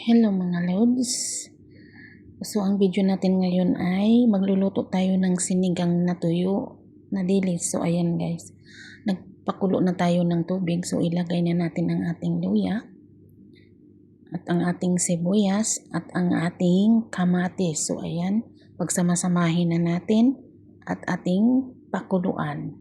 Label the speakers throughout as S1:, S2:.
S1: Hello mga lods. So ang video natin ngayon ay magluluto tayo ng sinigang na tuyo na dilis. So ayan guys. Nagpakulo na tayo ng tubig. So ilagay na natin ang ating luya at ang ating sibuyas at ang ating kamatis. So ayan, pagsamasamahin na natin at ating pakuluan.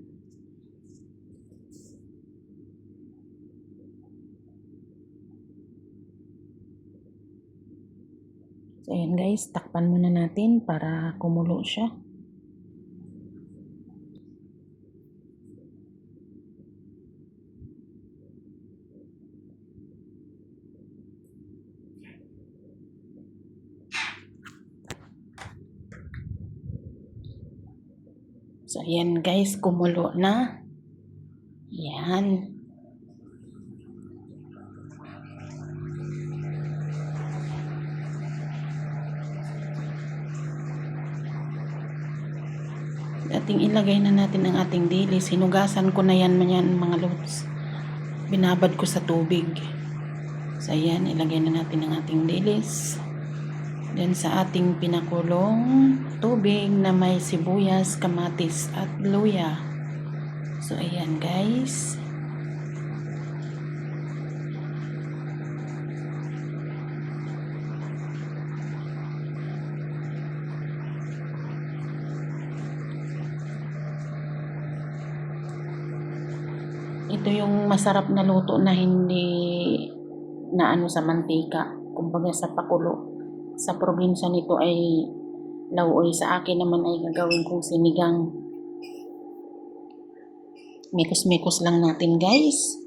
S1: So ayan guys, takpan muna natin para kumulo siya. So ayan guys, kumulo na. Yan. Ating ilagay na natin ang ating dilis. Hinugasan ko na yan yan mga lods. Binabad ko sa tubig. So ayan, ilagay na natin ang ating dilis. Then sa ating pinakulong tubig na may sibuyas, kamatis at luya. So ayan guys. Ito yung masarap na luto na hindi na ano sa mantika. Kumbaga sa pakulo. Sa probinsya nito ay lauoy. Sa akin naman ay gagawin kong sinigang. Mikos-mikos lang natin guys.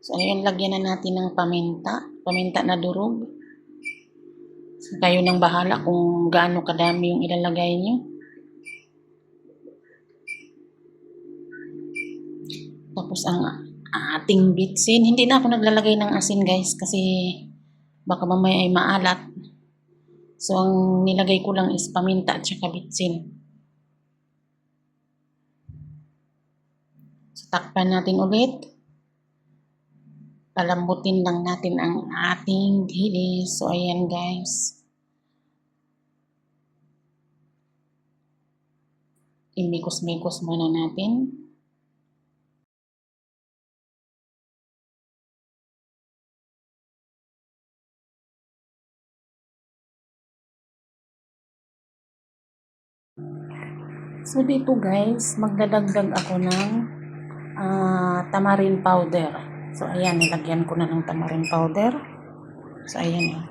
S1: So, ayun, lagyan na natin ng paminta. Paminta na durog. Kayo nang bahala kung gaano kadami yung ilalagay nyo. Tapos ang ating bitsin. Hindi na ako naglalagay ng asin guys kasi baka mamaya ay maalat. So ang nilagay ko lang is paminta at saka bitsin. So takpan natin ulit. Palambutin lang natin ang ating dilis. So ayan guys. Imikos-mikos muna natin. So dito guys, magdadagdag ako ng uh, tamarin powder. So ayan, nilagyan ko na ng tamarin powder. So ayan. Oh.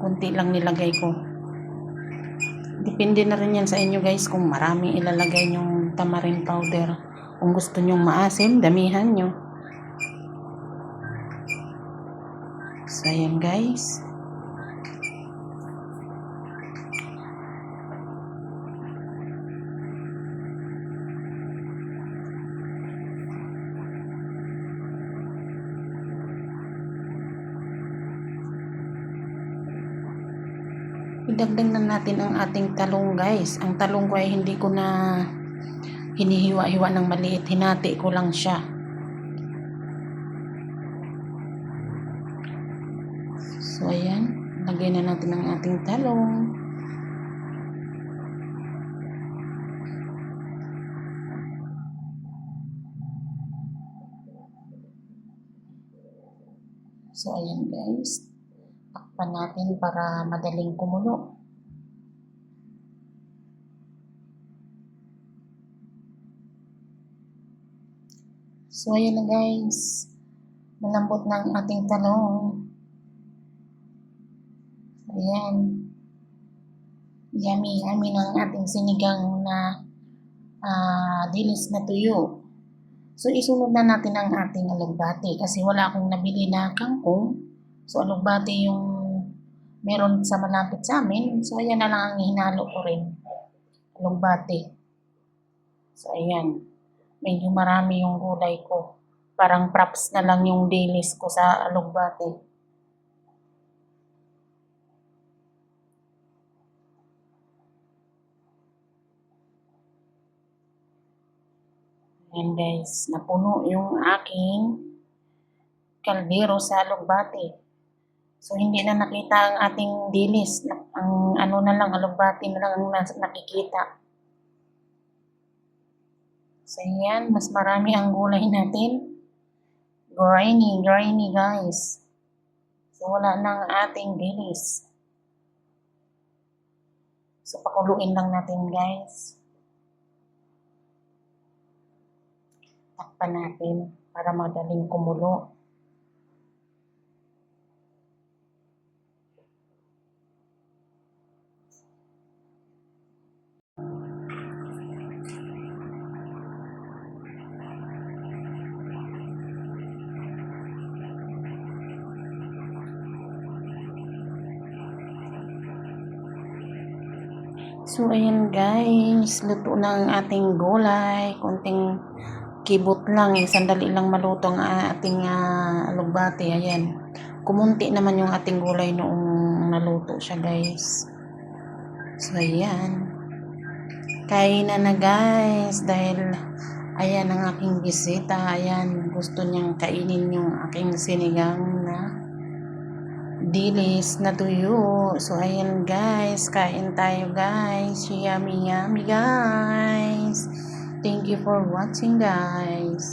S1: Kunti lang nilagay ko. Depende na rin yan sa inyo guys kung marami ilalagay yung tamarin powder. Kung gusto nyong maasim, damihan nyo. So, ayan guys. Idagdag na natin ang ating talong guys. Ang talong ko ay hindi ko na hinihiwa-hiwa ng maliit. Hinati ko lang siya. So ayan, lagay na natin ang ating talong. So ayan guys, takpan natin para madaling kumulo. So, ayan na guys. Malambot na ang ating talong. Ayan. Yummy, yummy na ang ating sinigang na uh, dilis na tuyo. So, isunod na natin ang ating alugbati kasi wala akong nabili na kangkong. So, alugbati yung meron sa malapit sa amin. So, ayan na lang ang hinalo ko rin. Alugbate. So, ayan. Medyo marami yung gulay ko. Parang props na lang yung dailies ko sa alugbate. Ayan guys, napuno yung aking kaldero sa alugbate. So, hindi na nakita ang ating dilis. Ang ano na lang, alugbati na lang ang nakikita. So, yan, mas marami ang gulay natin. Grainy, grainy guys. So, wala na ang ating dilis. So, pakuluin lang natin guys. Takpan natin para madaling kumulo. So, ayan guys, luto na ang ating gulay. Konting kibot lang, sandali lang maluto ang ating uh, alugbati. Ayan, kumunti naman yung ating gulay noong naluto siya guys. So, ayan. Kain na na guys, dahil ayan ang aking bisita. Ayan, gusto niyang kainin yung aking sinigang na dilis na tuyo. So, ayan guys. Kain tayo guys. Yummy, yummy guys. Thank you for watching guys.